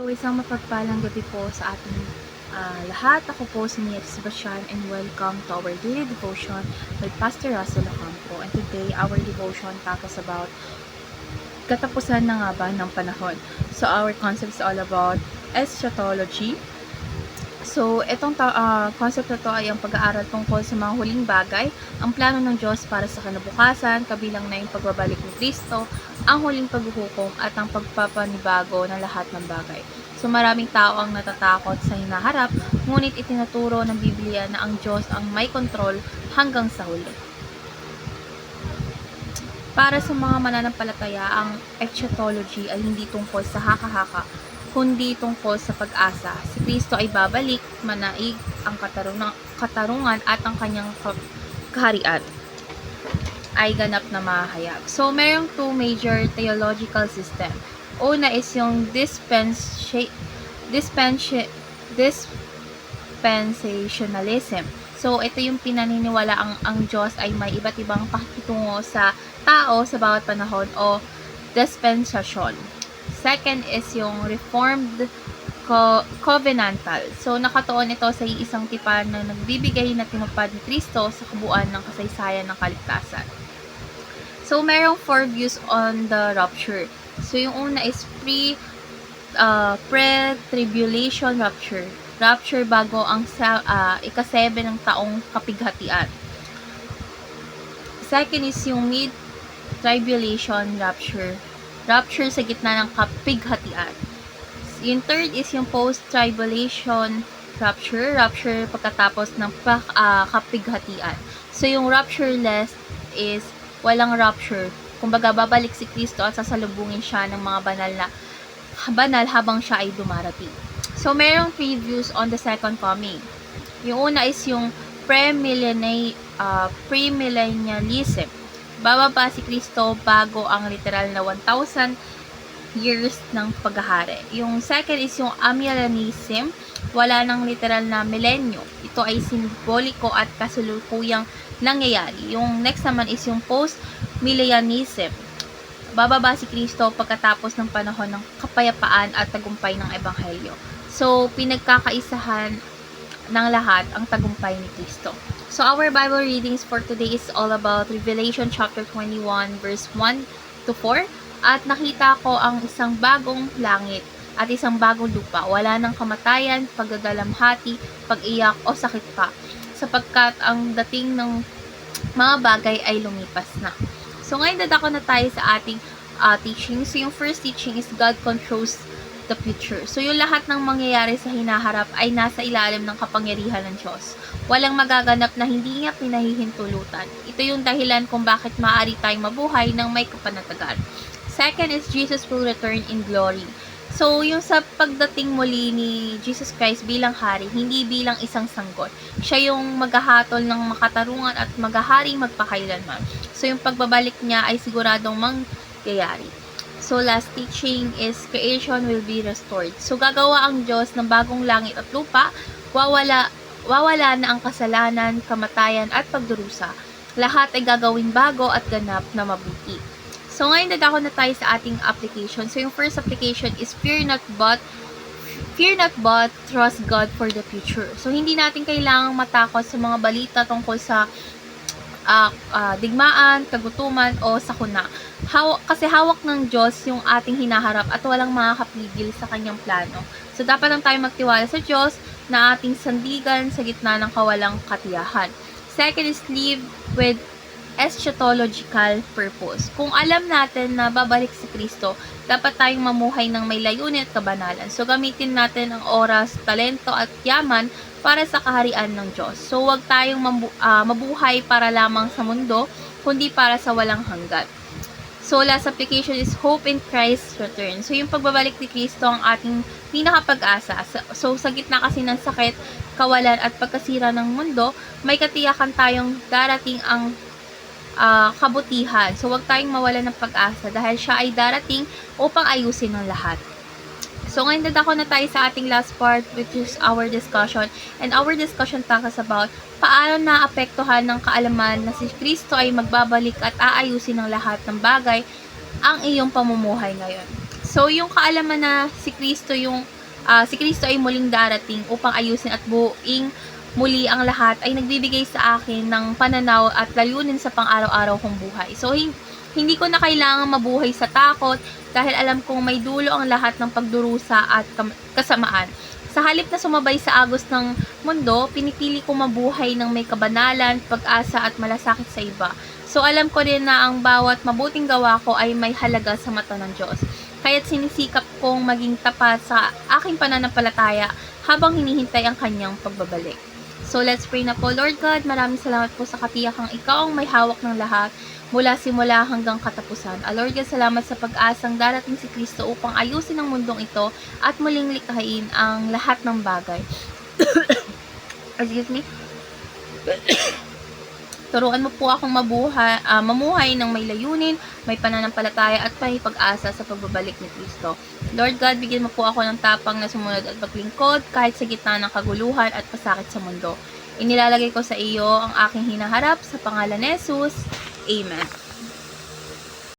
So, isang mapagpalang gabi po sa ating ah, lahat. Ako po si Nia Sebastian and welcome to our daily devotion with Pastor Russell Ocampo. And today, our devotion talks about katapusan na nga ba ng panahon. So, our concept is all about eschatology. So, itong ah, concept na to ay ang pag-aaral tungkol sa mga huling bagay, ang plano ng Diyos para sa kinabukasan, kabilang na yung pagbabalik ni Kristo, ang huling paghuhukom at ang pagpapanibago ng lahat ng bagay. So maraming tao ang natatakot sa hinaharap, ngunit itinuturo ng Biblia na ang Diyos ang may kontrol hanggang sa huli. Para sa mga mananampalataya, ang eschatology ay hindi tungkol sa haka-haka, kundi tungkol sa pag-asa. Si Kristo ay babalik, manaig ang katarungan, at ang kanyang ka- kaharian ay ganap na mahayag. So, merong two major theological system. Una is yung dispensa- dispensa- dispensationalism. So, ito yung pinaniniwala ang, ang Diyos ay may iba't ibang pakitungo sa tao sa bawat panahon o dispensation. Second is yung Reformed co- Covenantal. So, nakatuon ito sa isang tipan na nagbibigay na tinupad ni Kristo sa kabuuan ng kasaysayan ng kaligtasan. So, merong four views on the rapture. So, yung una is pre uh, pre-tribulation rapture. Rapture bago ang uh, ika-7 ng taong kapighatian. Second is yung mid-tribulation rapture. Rapture sa gitna ng kapighatian. Yung third is yung post-tribulation rapture. Rapture pagkatapos ng uh, kapighatian. So, yung raptureless is walang rapture. Kumbaga, babalik si Kristo at sasalubungin siya ng mga banal na banal habang siya ay dumarating. So, merong three views on the second coming. Yung una is yung pre-millenni- uh, premillennialism. Bababa si Kristo bago ang literal na 1,000 years ng paghahari. Yung second is yung amillennialism. Wala ng literal na milenyo. Ito ay simboliko at kasulukuyang nangyayari. Yung next naman is yung post-millennialism. Bababa si Kristo pagkatapos ng panahon ng kapayapaan at tagumpay ng Ebanghelyo. So, pinagkakaisahan ng lahat ang tagumpay ni Kristo. So, our Bible readings for today is all about Revelation chapter 21 verse 1 to 4. At nakita ko ang isang bagong langit at isang bagong lupa. Wala ng kamatayan, pagdadalamhati, pag-iyak o sakit pa. Sapagkat ang dating ng mga bagay ay lumipas na. So, ngayon dadako na tayo sa ating uh, teaching. So, yung first teaching is God controls the future. So, yung lahat ng mangyayari sa hinaharap ay nasa ilalim ng kapangyarihan ng Diyos. Walang magaganap na hindi niya pinahihintulutan. Ito yung dahilan kung bakit maaari tayong mabuhay ng may kapanatagan. Second is Jesus will return in glory. So, yung sa pagdating muli ni Jesus Christ bilang hari, hindi bilang isang sanggot. Siya yung maghahatol ng makatarungan at maghaharing magpakailanman. So, yung pagbabalik niya ay siguradong mangyayari. So, last teaching is creation will be restored. So, gagawa ang Diyos ng bagong langit at lupa, wawala, wawala na ang kasalanan, kamatayan at pagdurusa. Lahat ay gagawin bago at ganap na mabuti. So, ngayon dadako na tayo sa ating application. So, yung first application is fear not but fear not but trust God for the future. So, hindi natin kailangang matakot sa mga balita tungkol sa uh, uh, digmaan, kagutuman, o sakuna. Haw- kasi hawak ng Diyos yung ating hinaharap at walang makakapigil sa kanyang plano. So, dapat lang tayo magtiwala sa Diyos na ating sandigan sa gitna ng kawalang katiyahan. Second is live with eschatological purpose. Kung alam natin na babalik si Kristo, dapat tayong mamuhay ng may layunin at kabanalan. So, gamitin natin ang oras, talento at yaman para sa kaharian ng Diyos. So, huwag tayong mabu- uh, mabuhay para lamang sa mundo, kundi para sa walang hanggan. So, last application is hope in Christ's return. So, yung pagbabalik ni Kristo ang ating pinakapag-asa. So, sa gitna kasi ng sakit, kawalan at pagkasira ng mundo, may katiyakan tayong darating ang uh, kabutihan. So, huwag tayong mawala ng pag-asa dahil siya ay darating upang ayusin ng lahat. So, ngayon dadako na tayo sa ating last part which is our discussion. And our discussion talks about paano naapektuhan ng kaalaman na si Kristo ay magbabalik at aayusin ng lahat ng bagay ang iyong pamumuhay ngayon. So, yung kaalaman na si Kristo yung ah, si Kristo ay muling darating upang ayusin at buuing muli ang lahat ay nagbibigay sa akin ng pananaw at layunin sa pang-araw-araw kong buhay. So, hin- hindi ko na kailangan mabuhay sa takot dahil alam kong may dulo ang lahat ng pagdurusa at kasamaan. Sa halip na sumabay sa agos ng mundo, pinipili kong mabuhay ng may kabanalan, pag-asa at malasakit sa iba. So alam ko rin na ang bawat mabuting gawa ko ay may halaga sa mata ng Diyos. Kaya't sinisikap kong maging tapat sa aking pananampalataya habang hinihintay ang kanyang pagbabalik. So let's pray na po. Lord God, maraming salamat po sa katiyakang ikaw ang may hawak ng lahat mula simula hanggang katapusan. Ah, Lord God, salamat sa pag-asang darating si Kristo upang ayusin ang mundong ito at muling likhain ang lahat ng bagay. Excuse me. Turuan mo po akong mabuhay, ah, mamuhay ng may layunin, may pananampalataya at may pag-asa sa pagbabalik ni Kristo. Lord God, bigyan mo po ako ng tapang na sumunod at maglingkod kahit sa gitna ng kaguluhan at pasakit sa mundo. Inilalagay ko sa iyo ang aking hinaharap sa pangalan ni Jesus. Amen.